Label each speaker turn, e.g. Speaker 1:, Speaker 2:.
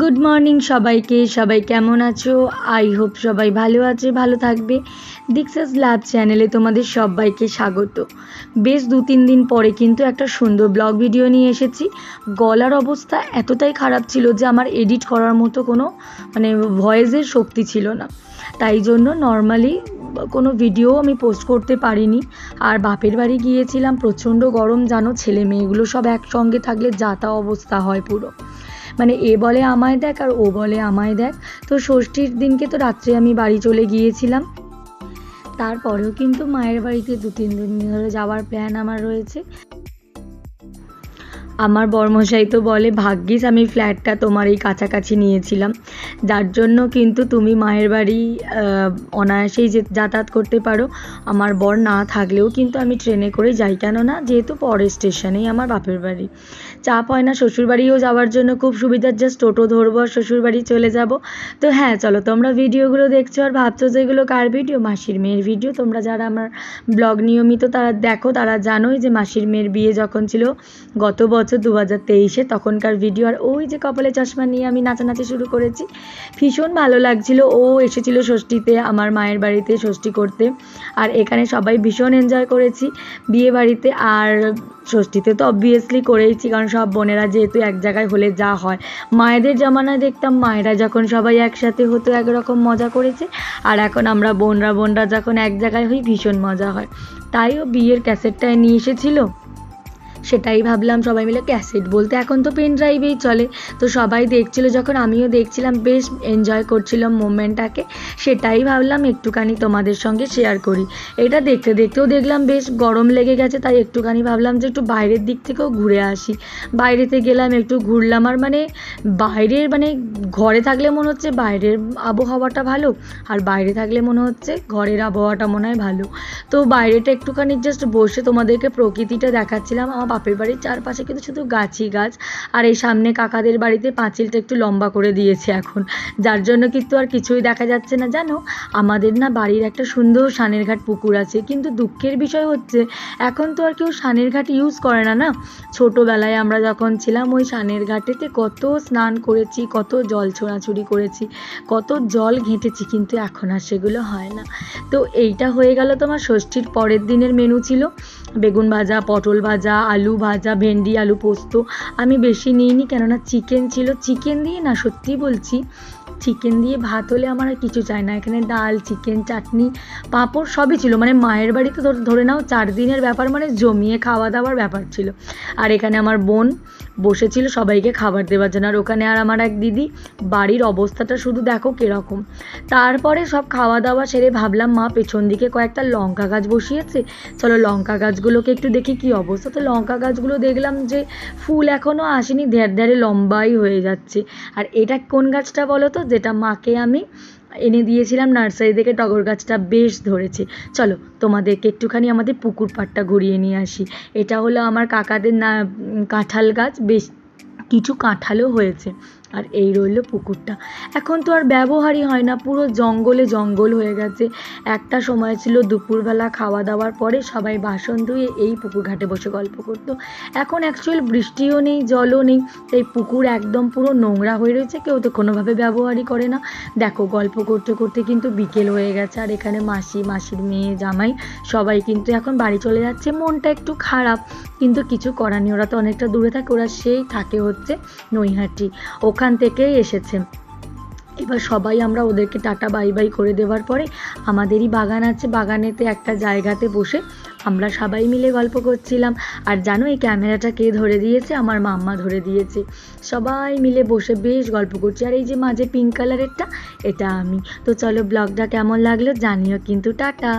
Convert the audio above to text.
Speaker 1: Good morning সবাইকে। সবাই কেমন আছো? আই হোপ সবাই ভালো আছে, ভালো থাকবে। দিক্সাস লাভ চ্যানেলে তোমাদের সবাইকে স্বাগত। বেশ দু তিন দিন পরে কিন্তু একটা সুন্দর ব্লগ ভিডিও নিয়ে এসেছি। গলার অবস্থা এতটাই খারাপ ছিল যে আমার এডিট করার মতো কোনো মানে ভয়েসের শক্তি ছিল না। তাই জন্য নর্মালি কোনো ভিডিও আমি পোস্ট করতে পারিনি। আর বাপের বাড়ি গিয়েছিলাম, প্রচণ্ড গরম, জানো, ছেলে মেয়েগুলো সব একসঙ্গে থাকলে যাতা অবস্থা হয় পুরো। মানে এ বলে আমায় দেখ আর ও বলে আমায় দেখ। তো ষষ্ঠীর দিনকে তো রাত্রে আমি বাড়ি চলে গিয়েছিলাম। তারপরেও কিন্তু মায়ের বাড়িতে দু তিন দিন ধরে যাওয়ার প্ল্যান আমার রয়েছে। আমার বর্মশাই তো বলে, ভাগ্যিস আমি ফ্ল্যাটটা তোমার এই কাছাকাছি নিয়েছিলাম। যার জন্য কিন্তু তুমি মায়ের বাড়ি অনায়াসেই যে, যাতায়াত করতে পারো। আমার বর না থাকলেও কিন্তু আমি ট্রেনে করে যাই। কেন না যেহেতু পরের স্টেশনেই আমার বাপের বাড়ি। চাপ হয় না, শ্বশুরবাড়িও যাওয়ার জন্য খুব সুবিধার জাস্ট টোটো ধরবো আর শ্বশুরবাড়ি চলে যাব। তো হ্যাঁ চলো তোমরা ভিডিওগুলো দেখছ আর ভাবছ যে এগুলো কার ভিডিও? মাসির মেয়ের ভিডিও। তোমরা যারা আমার ব্লগ নিয়মিত তারা দেখো, তারা জানোই যে মাসির মেয়ের বিয়ে যখন ছিল গত বছর দু হাজার তেইশে তখনকার ভিডিও আর ওই যে কপালে চশমা নিয়ে আমি নাচানাচি শুরু করেছি। ভীষণ ভালো লাগছিল। ও এসেছিল ষষ্ঠীতে, আমার মায়ের বাড়িতে ষষ্ঠী করতে। আর এখানে সবাই ভীষণ এনজয় করেছি বিয়ে বাড়িতে। আর ষষ্ঠীতে তো অবভিয়াসলি করেইছি, কারণ সব বোনেরা যেহেতু এক জায়গায় হলে যা হয়। মায়েদের জামানায় দেখতাম, মায়েরা যখন সবাই একসাথে হতো, একরকম মজা করেছে। আর এখন আমরা বোনরা বোনরা যখন এক জায়গায় হই, ভীষণ মজা হয়। তাইও বিয়ের ক্যাসেটটায় নিয়ে এসেছিল। সেটাই ভাবলাম সবাই মিলে ক্যাসেট। বলতে এখন তো পেন ড্রাইভেই চলে। তো সবাই দেখছিল যখন আমিও দেখছিলাম, বেশ এনজয় করছিলাম মোমেন্টটাকে সেটাই ভাবলাম একটুখানি তোমাদের সঙ্গে শেয়ার করি। এটা দেখতে দেখতেও দেখলাম বেশ গরম লেগে গেছে, তাই একটুখানি ভাবলাম যে একটু বাইরের দিক থেকেও ঘুরে আসি। বাইরেতে গেলাম, একটু ঘুরলাম। আর মানে বাইরের মানে ঘরে থাকলে মনে হচ্ছে বাইরের আবহাওয়াটা ভালো, আর বাইরে থাকলে মনে হচ্ছে ঘরের আবহাওয়াটা মনে হয় ভালো। তো বাইরেটা একটুখানি জাস্ট বসে তোমাদেরকে প্রকৃতিটা দেখাচ্ছিলাম। আমার বাপের বাড়ির চারপাশে কিন্তু শুধু গাছই গাছ। আর এই সামনে কাকাদের বাড়িতে পাঁচিলটা একটু লম্বা করে দিয়েছে এখন। যার জন্য কিন্তু আর কিছুই দেখা যাচ্ছে না। জানো, আমাদের না বাড়ির একটা সুন্দর সানের ঘাট পুকুর আছে। কিন্তু দুঃখের বিষয় হচ্ছে, এখন তো আর কেউ সানের ঘাট ইউজ করে না না? ছোটোবেলায় আমরা যখন ছিলাম, ওই সানের ঘাটেতে কত স্নান করেছি, কত জল ছোড়াছুড়ি করেছি, কত জল ঘেঁটেছি, কিন্তু এখন আর সেগুলো হয় না। তো এইটা হয়ে গেল তোমার ষষ্ঠীর পরের দিনের মেনু ছিল। বেগুন ভাজা, পটল ভাজা, আলু ভাজা, ভেন্ডি, আলু পোস্ত। আমি বেশি নিইনি কেননা চিকেন ছিল। চিকেন দিয়ে না সত্যি বলছি চিকেন দিয়ে ভাত হলে আমার আর কিছু চাই না। এখানে ডাল চিকেন চাটনি, পাঁপড় সবই ছিল। মানে মায়ের বাড়িতে ধর- নাও চার দিনের ব্যাপার মানে জমিয়ে খাওয়া দাওয়ার ব্যাপার ছিল। আর এখানে আমার বোন বসেছিল সবাইকে খাবার দেওয়ার জন্য। আর ওখানে আর আমার এক দিদি, বাড়ির অবস্থাটা শুধু দেখো কীরকম। তারপরে সব খাওয়া দাওয়া সেরে ভাবলাম, মা, পেছন দিকে কয়েকটা লঙ্কা গাছ বসিয়েছে। চলো লঙ্কা গাছগুলোকে একটু দেখি কি অবস্থা। তো লঙ্কা গাছগুলো দেখলাম যে ফুল এখনও আসেনি ধ্যার ধ্যারে লম্বাই হয়ে যাচ্ছে। আর এটা কোন গাছটা বলো তো? যেটা মাকে আমি এনে দিয়েছিলাম নার্সারি থেকে টগর গাছটা বেশ ধরেছে। চলো, তোমাদেরকে একটুখানি আমাদের পুকুর পাড়টা ঘুরিয়ে নিয়ে আসি। এটা হলো আমার কাকাদের না কাঁঠাল গাছ। বেশ কিছু কাঁঠালও হয়েছে। আর এই রইল পুকুরটা। এখন তো আর ব্যবহারই হয় না, পুরো জঙ্গলে জঙ্গল হয়ে গেছে। একটা সময় ছিল দুপুরবেলা খাওয়া দাওয়ার পরে সবাই বাসন ধুয়ে এই পুকুর ঘাটে বসে গল্প করতো। এখন অ্যাকচুয়াল বৃষ্টিও নেই, জলও নেই, তাই পুকুর একদম পুরো নোংরা হয়ে রয়েছে, কেউ তো কোনোভাবে ব্যবহারই করে না। দেখো, গল্প করতে করতে কিন্তু বিকেল হয়ে গেছে, আর এখানে মাসি, মাসির মেয়ে, জামাই সবাই কিন্তু এখন বাড়ি চলে যাচ্ছে। মনটা একটু খারাপ, কিন্তু কিছু করার নেই, ওরা তো অনেকটা দূরে থাকে, ওরা সেই থাকে হচ্ছে নৈহাটি। ওখান থেকেই এসেছে। এবার সবাই আমরা ওদেরকে টাটা, বাই বাই করে দেওয়ার পরে আমাদেরই বাগান আছে। বাগানেতে একটা জায়গাতে বসে আমরা সবাই মিলে গল্প করছিলাম। আর জানো এই ক্যামেরাটা কে ধরে দিয়েছে? আমার মাম্মা ধরে দিয়েছে। সবাই মিলে বসে বেশ গল্প করছি। আর এই যে মাঝে পিঙ্ক কালারেরটা এটা আমি। তো চলো ব্লগটা কেমন লাগল জানিও কিন্তু। টাটা!